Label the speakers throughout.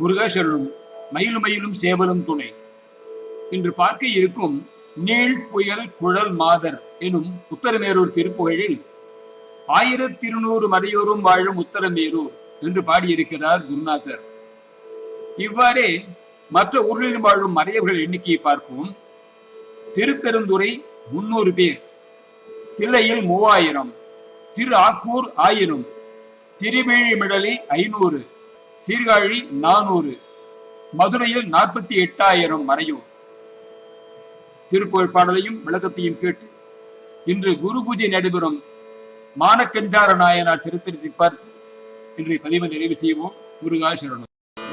Speaker 1: முருகாசரணம் மயிலும் மயிலும் சேவலும் துணை. இன்று பார்க்க இருக்கும் நீள் புயல் குழல் மாதர் எனும் உத்தரமேரூர் திருப்புகழில் ஆயிரத்தி இருநூறு மறையோரும் வாழும் உத்தரமேரூர் என்று பாடியிருக்கிறார் குருநாதர். இவ்வாறே மற்ற ஊர்களிலும் வாழும் மறையவர்கள் எண்ணிக்கையை பார்ப்போம். திருப்பெருந்துறை முன்னூறு பேர் தில்லையில் மூவாயிரம் திரு ஆக்கூர் ஆயிரம் திருவேழிமிடலி ஐநூறு சீர்காழி நானூறு மதுரையில் நாற்பத்தி எட்டாயிரம் மறையும் திருப்புகழ் பாடலையும் விளக்கத்தையும் கேட்டு இன்று குரு பூஜை நடைபெறும் மானக்கஞ்சார நாயனார் சரித்திரத்தை பார்த்து இன்றைய பதிவை நிறைவு செய்வோம். முருகா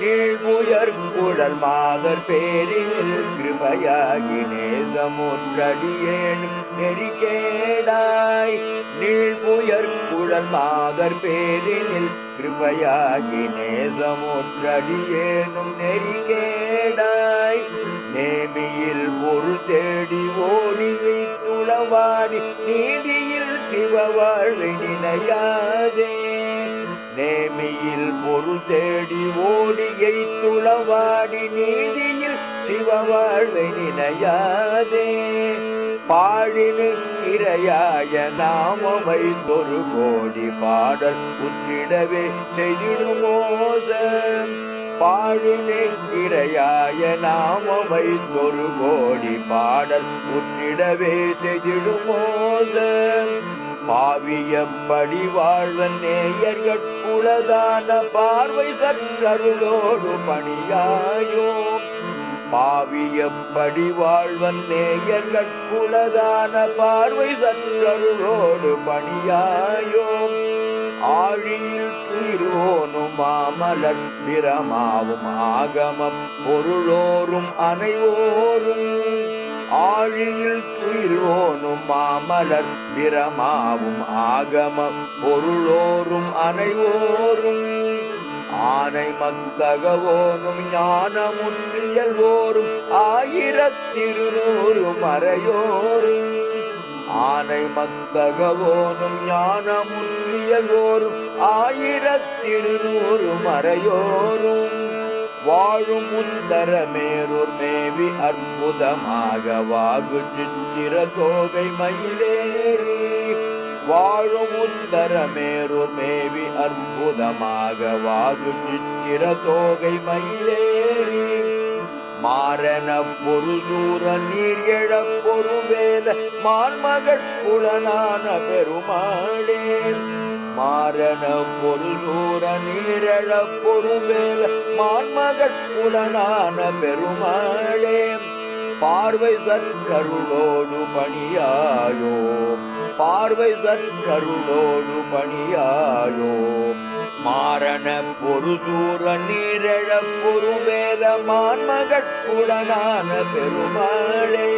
Speaker 2: நீழ்முயர் குழல் மாதர் பேரில் கிருபையாகி நேசமுற்றடியேனும் நெறிகேடாய். நீழ்முயர் குழல் மாதர் பேரில் கிருபையாகி நேசமுற்றடியேனும் நெறிகேடாய். நேமியில் பொருள் தேடி ஓடியை துளவாடி நீதியில் சிவ வாழ்வை நினையாதே. நேமியில் பொருள் தேடி ஓடியை துளவாடி நீதியில் சிவ வாழ்வை நினையாதே. பாழினுக்கிரையாய நாமமை தொரு கோடி பாடல் உற்றிடவே செய்திடுமோச பாழினுக்கிரையாய நாமமை தொரு கோடி பாடல் உற்றிடவே செய்திடுமோச பாவியப்படி வாழ்வன் அருளதான பார்வை சற்றருளோடு பணியாயோ. பாவியப்படி வாழ்வன் நேயர்கட்குளதான பார்வை சற்றருளோடு பணியாயோ. ஆழியில் துயிரோனும் மாமலர் பிரமாவும் ஆகமம் பொருளோரும் அனைவோரும். ஆழியில் துயில்வோனும் மாமலர் பிரமாவும் ஆகம பொருளோரும் அனைவோரும். ஆனை மத்தகவோனும் ஞானமுன்றியல்வோரும் ஆயிரத்திருநூறு மறையோரும். ஆனை மத்தகவோனும் ஞானமுன்றியல்வோரும் ஆயிரத்திருநூறு மறையோரும். வாழும் உந்தரமேரூர் கவி அற்புதமாக வாகு சித்திர தோகை மயிலேறி. வாழும் உத்தரமேரு மேவி அற்புதமாக வாகு சித்திர தோகை மயிலேறி. மாறன பொருள் நூற நீர் எழப் பொருவேல மான்மகட்குளனான பெருமாளே. மாறன பொருள் பொருளூர நீரழ பொருவேல மான்மகட்குளனான பெருமாளே. பார்வை சற்றருளோடு பணியாயோ பார்வை சற்றருளோடு பணியாயோ மாரண பொருசூர நீரழ பொறுவேல மான்மகட்குளனான பெருமாளே.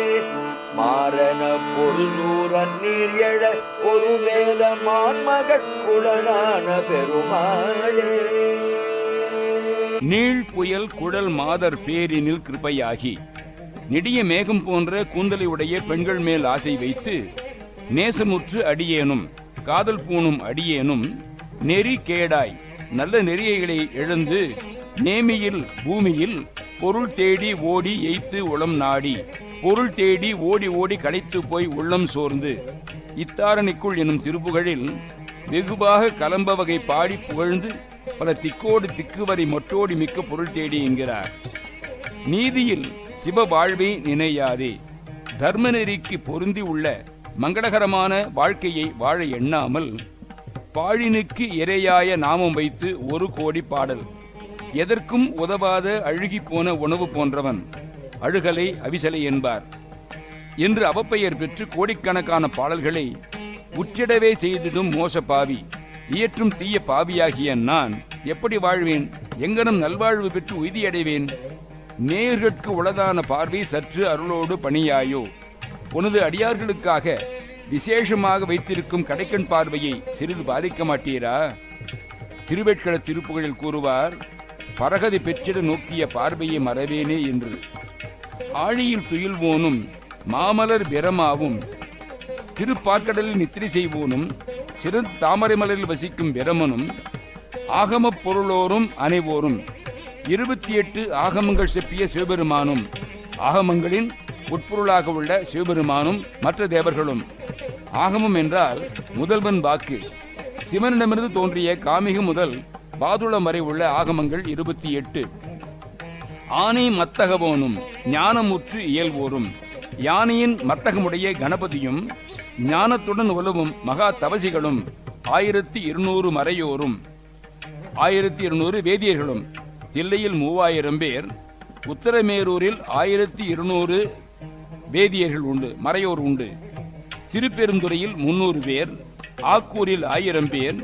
Speaker 2: மாரண பொருளூர நீர் பொறுவேல பொருவேல பெருமாளே.
Speaker 1: நீள் புயல் குழல் மாதர் பேரினில் கிருபையாகி நெடிய மேகம் போன்ற கூந்தலை உடைய பெண்கள் மேல் ஆசை வைத்து நேசமுற்று அடியேனும் காதல் பூணும் அடியேனும் நெறி கேடாய். நல்ல நெறியைகளை எழுந்து நேமியில் பூமியில் பொருள் தேடி ஓடி எய்த்து உளம் நாடி. பொருள் தேடி ஓடி ஓடி களைத்து போய் உள்ளம் சோர்ந்து. இத்தாரணிக்குள் எனும் திருப்புகழில் வெகுவாக கலம்ப வகை பாடி புகழ்ந்து பல திக்கோடு திக்கு வரை மொட்டோடி மிக்க பொருள் தேடி என்கிறார். நீதியில் சிவ வாழ்வை நினையாதே. தர்ம நெறிக்கு பொருந்தி உள்ள மங்களகரமான வாழ்க்கையை வாழ எண்ணாமல் பாழினுக்கு இரையாய நாமம் வைத்து ஒரு கோடி பாடல். எதற்கும் உதவாத அழுகிப்போன உணவு போன்றவன். அழுகலை அவிசலை என்பார். என்று அவப்பெயர் பெற்று கோடிக்கணக்கான பாடல்களை உற்றிடவே செய்திடும் மோச பாவி இயற்றும் தீய பாவியாகிய நான் எப்படி வாழ்வேன்? எங்கனும் நல்வாழ்வு பெற்று உய்தியடைவேன்? நேயர்கட்கு உளதான பார்வை சற்று அருளோடு பணியாயோ? உனது அடியார்களுக்காக விசேஷமாக வைத்திருக்கும் கடைக்கண் பார்வையை சிறிது பாதிக்க மாட்டீரா? திருவேட்கள திருப்புகளில் கூறுவார் பரகதி பெற்றிட நோக்கிய பார்வையை மறவேனே என்று. ஆழியில் துயில்வோனும் மாமலர் பிரமாவும் திருப்பார்க்கடலில் நித்திரை செய்வோனும் சிறந்த தாமரை மலரில் வசிக்கும் பிரமனும் ஆகமப் பொருளோரும் அனைவோரும் இருபத்தி எட்டு ஆகமங்கள் செப்பிய சிவபெருமானும் ஆகமங்களின் உட்பொருளாக உள்ள சிவபெருமானும் மற்ற தேவர்களும். ஆகமம் என்றால் முதல்வன் வாக்கு. சிவனிடமிருந்து தோன்றிய காமிகம் முதல் பாதுளம் வரை உள்ள ஆகமங்கள் இருபத்தி எட்டு. ஆனை மத்தகவோனும் ஞானமுற்று இயல்வோரும். யானையின் மத்தகமுடைய கணபதியும் ஞானத்துடன் உலவும் மகா தவசிகளும் ஆயிரத்தி இருநூறு மறையோரும். ஆயிரத்தி இருநூறு வேதியர்களும். தில்லையில் மூவாயிரம் பேர். உத்தரமேரூரில் ஆயிரத்தி இருநூறு வேதியர்கள் உண்டு மறையோர் உண்டு. திருப்பெருந்துறையில் முன்னூறு பேர் ஆக்கூரில் ஆயிரம் பேர்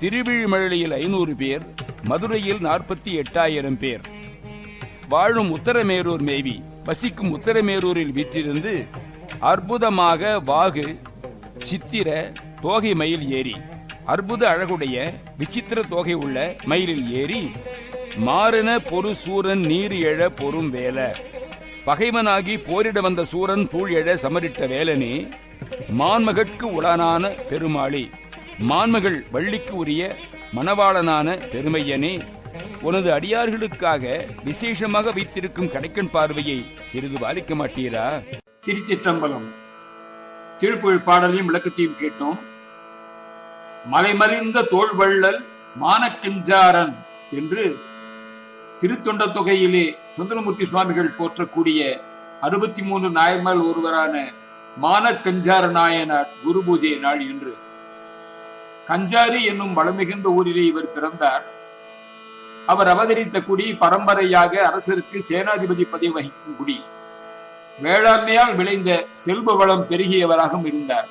Speaker 1: திருவிழிமழையில் ஐநூறு பேர் மதுரையில் நாற்பத்தி எட்டாயிரம் பேர். வாழும் உத்தரமேரூர் மேவி வசிக்கும் உத்தரமேரூரில் வீற்றிருந்து அற்புதமாக வாகு சித்திர தோகை மயில் ஏறி அற்புத அழகுடைய விசித்திர தோகை உள்ள மயிலில் ஏறி மாறின பொறு சூரன் நீர் எழ பொறும் வேல. பகைவனாகி போரிட வந்த சூரன் தூள் எழ சமரிட்ட வேலனே மான்மகட்கு உடனான பெருமாளி மான்மகள் வள்ளிக்கு உரிய மணவாளனான பெருமையனே உனது அடியார்களுக்காக விசேஷமாக வைத்திருக்கும் கடைக்கன் பார்வையை சிறிது பாதிக்க மாட்டீரா?
Speaker 3: திருச்சிற்றம்பலம். திருப்புழ் பாடலையும் விளக்கத்தையும் கேட்டோம். மலைமறிந்த தோல்வள்ளல் மானக்கெஞ்சாரன் என்று திருத்தொண்ட தொகையிலே சுந்தரமூர்த்தி சுவாமிகள் போற்றக்கூடிய அறுபத்தி மூன்று நாயன்மார் ஒருவரான மானக்கஞ்சார நாயனார் குரு பூஜை நாள் என்று கஞ்சாரி என்னும் வளமிகுந்த ஊரிலே இவர் பிறந்தார். அவர் அவதரித்த குடி பரம்பரையாக அரசருக்கு சேனாதிபதி பதவி வகிக்கும் குடி. வேளாண்மையால் விளைந்த செல்வ வளம் பெருகியவராகவும் இருந்தார்.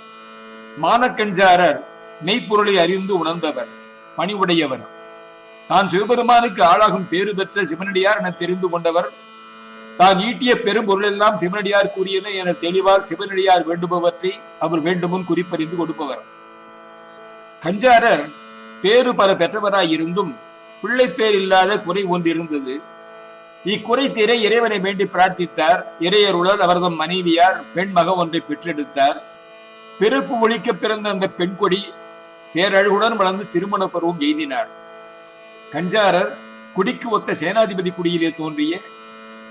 Speaker 3: மானக்கஞ்சாரர் மெய்ப்பொருளை அறிந்து உணர்ந்தவர் பணிவுடையவர். தான் சிவபெருமானுக்கு ஆளாகும் பேறு பெற்ற சிவனடியார் என தெரிந்து கொண்டவர் தான் ஈட்டிய பெரும் பொருளெல்லாம் சிவனடியார் கூறியன என தெளிவார் சிவனடியார் வேண்டுபவற்றை அவர் வேண்டுமுன் குறிப்பறிந்து கொடுப்பவர். கஞ்சாரர் பேறு பல பெற்றவராய் இருந்தும் பிள்ளை பேர் இல்லாத குறை ஒன்று இருந்தது இக்குறை தீர இறைவனை வேண்டி பிரார்த்தித்தார். இறையருளால் அவரது மனைவியார் பெண் மக ஒன்றை பெற்றெடுத்தார். பிறப்பு ஒழிக்க பிறந்த அந்த பெண் கொடி பேரழகுடன் வளர்ந்து திருமண பருவம் எய்தினார் கஞ்சாரர் குடிக்கு ஒத்த சேனாதிபதி குடியிலே தோன்றிய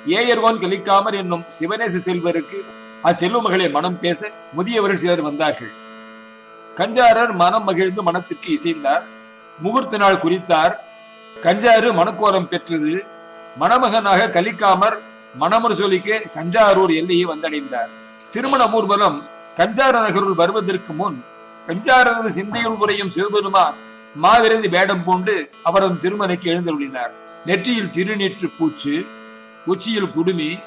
Speaker 3: ஏயர்வோன் கலிக்காமர் என்னும் சிவநேச செல்வருக்கு அச்செல்வ மகளை மனம் பேச முதியவர்கள் சிலர் வந்தார்கள். கஞ்சாரர் மனம் மகிழ்ந்து மனத்திற்கு இசைந்தார். முகூர்த்த நாள் குறித்தார். கஞ்சாறு மனக்கோலம் பெற்றது. மணமகனாக கலிக்காமர் மணமுறு சொல்லிக்கு கஞ்சாரூர் எல்லையை வந்தடைந்தார். திருமண ஊர்வலம் கஞ்சார நகருள் வருவதற்கு முன் கஞ்சாரது சிந்தையுள் உரையும் சிவபெருமான் மாவிரந்து வேடம் பூண்டு அவரது திருமணைக்கு எழுந்தருளினார். நெற்றியில் திருநீற்று பூச்சு உச்சியில் குடுமி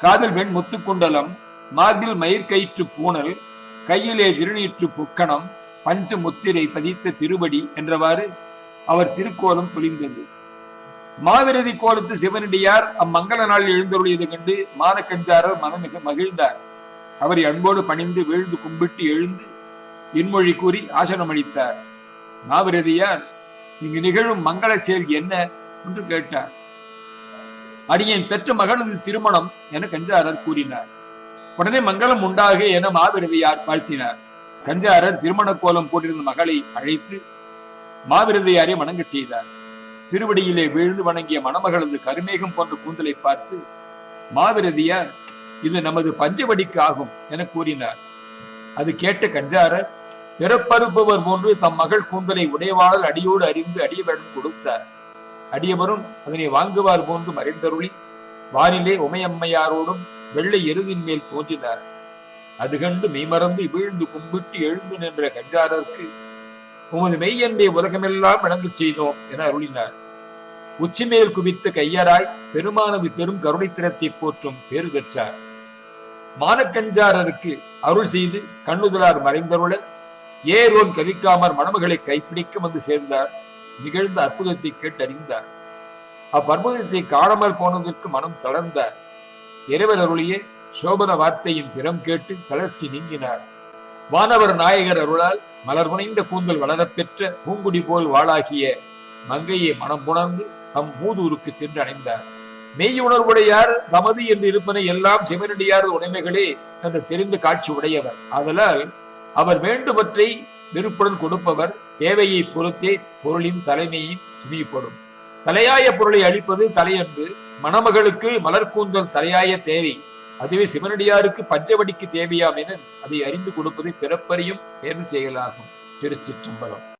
Speaker 3: காதல் பெண் முத்துக்குண்டலம் மார்பில் மயிர்கயிற்று பூனல் கையிலே விருநீற்று புக்கணம் பஞ்ச முத்திரை பதித்த திருவடி என்றவாறு அவர் திருக்கோலம் பொலிந்தது. மாவிரதி கோலத்து சிவனடியார் அம்மங்கல நாளில் எழுந்தருளியது கண்டு மானக்கஞ்சாரர் மனமிக மகிழ்ந்தார். அவரை அன்போடு பணிந்து வீழ்ந்து கும்பிட்டு எழுந்து இன்மொழி கூறி ஆசனம் அளித்தார் மாவிரதியார் இங்கு நிகழும் மங்கள செயல் என்ன? என்று கேட்டார். அடியேன் பெற்ற மகளது திருமணம் என கஞ்சாரர் கூறினார். உடனே மங்களம் உண்டாக என மாவிரதியார் வாழ்த்தினார். கஞ்சாரர் திருமண கோலம் போட்டிருந்த மகளை அழைத்து மாவிரதியாரை வணங்கச் செய்தார். திருவடியிலே விழுந்து வணங்கிய மணமகளது கருமேகம் போன்ற கூந்தலை பார்த்து மாவிரதியார் இது நமது பஞ்சவடிக்கு ஆகும் என கூறினார். அது கேட்ட கஞ்சாரர் பிறப்பறுப்பவர் போன்று தம் மகள் கூந்தலை உடையவாளர் அடியோடு அறிந்து அடியவரிடம் கொடுத்தார். அடியவரும் அதனை வாங்குவார் போன்று மறைந்தருளி. வானிலே உமையம்மையாரோடும் வெள்ளை எருதின் மேல் தோன்றினார். அது கண்டு மெய்மறந்து வீழ்ந்து கும்பிட்டு எழுந்து நின்ற கஞ்சாரருக்கு உமது மெய்யன்பை உலகமெல்லாம் விளங்கச் செய்தோம் என அருளினார். உச்சிமேல் குவித்த கையராய் பெருமானது பெரும் கருணைத்திறத்தை போற்றும் பேறு பெற்றார். மானக்கஞ்சாரருக்கு அருள் செய்து கண்ணுதலார் மறைந்தருள ஏரோன் கலிக்காமர் மணமகளை கைப்பிடிக்க வந்து சேர்ந்தார். நிகழ்ந்த அற்புதத்தை கேட்டறிந்தார் அப்பற்புதத்தை காணாமல் போனதற்கு மனம் தளர்ந்தார் இறைவர் அருளிய சோபன வார்த்தையின் திறம் கேட்டு தளர்ச்சி நீங்கினார். வானவர் நாயகர் அருளால் மலர் புனைந்த கூந்தல் வளரப் பெற்ற பூங்குடி போல் வாளாகிய மங்கையை மனம் உணர்ந்து தம் மூதூருக்கு சென்று அடைந்தார் மெய் உணர்வுடையார் தமது என்று இருப்பனை எல்லாம் சிவனடியார் உடைமைகளே என்று தெரிந்து காட்சி உடையவர். ஆதலால் அவர் வேண்டுமற்றை விருப்புடன் கொடுப்பவர் தேவையை பொறுத்தே பொருளின் தலைமையின் துணிப்படும் தலையாய பொருளை அழிப்பது தலையன்று மணமகளுக்கு மலர்கூந்தல் தலையாய தேவை. அதுவே சிவனடியாருக்கு பஞ்சவடிக்கு தேவையாம் என அதை அறிந்து கொடுப்பது பிறப்பறியும் தேர்வு செயலாகும். திருச்சிற்றம்பலம்.